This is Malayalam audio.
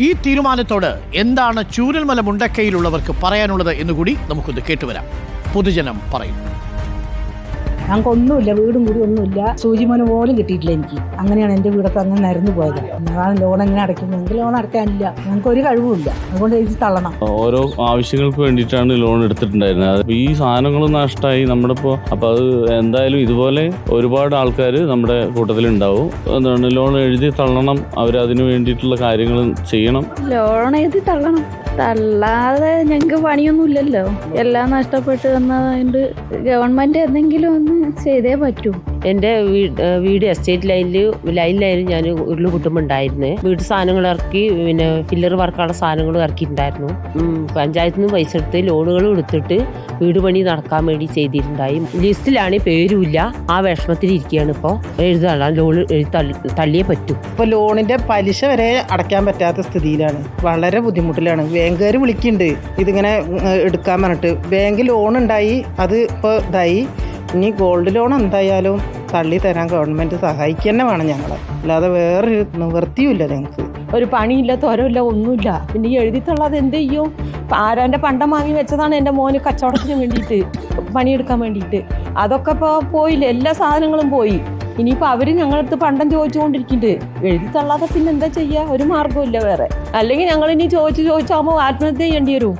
ഈ തീരുമാനത്തോട് എന്താണ് ചൂരൽമല മുണ്ടക്കയിലുള്ളവർക്ക് പറയാനുള്ളത് എന്നുകൂടി നമുക്കൊന്ന് കേട്ടുവരാം. പൊതുജനം പറയും. ഞങ്ങൾക്ക് ഒന്നുമില്ല വീടും കൂടി ഒന്നുമില്ല. സൂചിമോന് പോലും കിട്ടിയിട്ടില്ല എനിക്ക്. അങ്ങനെയാണ് എന്റെ വീടൊക്കെ അങ്ങനെ നിരന്നു പോയത്. ഞങ്ങളാണ് ലോൺ എങ്ങനെ അടയ്ക്കുന്നത്? എനിക്ക് ലോൺ അടയ്ക്കാനില്ല. ഞങ്ങൾക്ക് ഒരു കഴിവുമില്ല. അതുകൊണ്ട് എനിക്ക് തള്ളണം. ഓരോ ആവശ്യങ്ങൾക്ക് വേണ്ടിയിട്ടാണ് ലോൺ എടുത്തിട്ടുണ്ടായിരുന്നത്. ഈ സാധനങ്ങൾ നഷ്ടമായി നമ്മുടെ ഇപ്പോൾ അപ്പോൾ അത് എന്തായാലും ഇതുപോലെ ഒരുപാട് ആൾക്കാർ നമ്മുടെ കൂട്ടത്തിൽ ഉണ്ടാവും എന്താണ് ലോൺ എഴുതി തള്ളണം. അവർ അതിന് വേണ്ടിയിട്ടുള്ള കാര്യങ്ങൾ ചെയ്യണം. ലോൺ എഴുതി തള്ളണം. തള്ളാതെ ഞങ്ങൾക്ക് പണിയൊന്നുമില്ലല്ലോ. എല്ലാം നഷ്ടപ്പെട്ട് വന്നതുകൊണ്ട് ഗവൺമെന്റ് എന്തെങ്കിലും ഒന്ന് ചെയ്തേ പറ്റൂ. എന്റെ വീട് വീട് എസ്റ്റേറ്റ് ലൈനിൽ ലൈനിലായിരുന്നു ഞാൻ ഉരുൾ കുട്ടുമുണ്ടായിരുന്നത് വീട് സാധനങ്ങൾ ഇറക്കി പിന്നെ ഫില്ലർ വർക്കുള്ള സാധനങ്ങൾ ഇറക്കിയിട്ടുണ്ടായിരുന്നു. പഞ്ചായത്തിൽ നിന്ന് പൈസ എടുത്ത് ലോണുകൾ എടുത്തിട്ട് വീട് പണി നടക്കാൻ വേണ്ടി ചെയ്തിട്ടുണ്ടായി. ലിസ്റ്റിലാണ് പേരുമില്ല. ആ വിഷമത്തിൽ ഇരിക്കുകയാണ് ഇപ്പോൾ എഴുതാൻ ലോൺ തള്ളിയേ പറ്റൂ. ഇപ്പോൾ ലോണിന്റെ പലിശ വരെ അടയ്ക്കാൻ പറ്റാത്ത സ്ഥിതിയിലാണ്. വളരെ ബുദ്ധിമുട്ടിലാണ്. ബാങ്കുകാർ വിളിക്കുന്നുണ്ട്. ഇതിങ്ങനെ എടുക്കാൻ പറഞ്ഞിട്ട്. ബാങ്ക് ലോൺ ഉണ്ടായി അത് ഇപ്പോൾ ഇതായി. ഇനി ഗോൾഡ് ലോൺ എന്തായാലും തള്ളി തരാൻ ഗവൺമെന്റ് സഹായിക്കുക തന്നെ വേണം ഞങ്ങളെ. അല്ലാതെ വേറൊരു നിവൃത്തിയുമില്ല ഞങ്ങൾക്ക് ഒരു പണിയില്ല തോരമില്ല ഒന്നുമില്ല. പിന്നെ ഈ എഴുതിത്തുള്ളത് എന്ത് ചെയ്യും? ആരാന്റെ പണ്ടം വാങ്ങി വെച്ചതാണ് എന്റെ മോന് കച്ചവടത്തിന് വേണ്ടിയിട്ട് പണിയെടുക്കാൻ വേണ്ടിയിട്ട്. അതൊക്കെ ഇപ്പോൾ പോയില്ല എല്ലാ സാധനങ്ങളും പോയി. ഇനിയിപ്പോൾ അവർ ഞങ്ങളടുത്ത് പണ്ടം ചോദിച്ചുകൊണ്ടിരിക്കുന്നുണ്ട്. എഴുതി തള്ളാതെ പിന്നെ എന്താ ചെയ്യുക ഒരു മാർഗമില്ല വേറെ. അല്ലെങ്കിൽ ഞങ്ങൾ ഇനി ചോദിച്ച് ചോദിച്ചാകുമ്പോൾ ആത്മഹത്യ ചെയ്യേണ്ടി വരും.